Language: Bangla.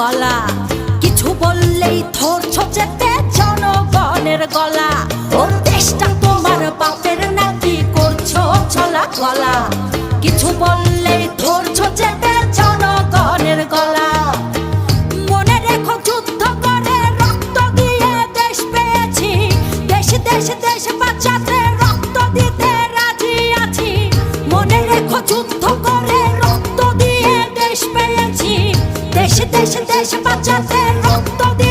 গলা। কিছু বললেই ধরছো চেপে জনগণের গলা। ওর দেশটা তোমার বাপের নাকি করছ ছলা গলা। কিছু বললেই ধরছো চেপে জনগণের গলা। মনে রেখো যুদ্ধ দেশ পেয়েছি। দেশ দেশ দেশ দেশ দেশ বাঁচাতে রক্ত দিতে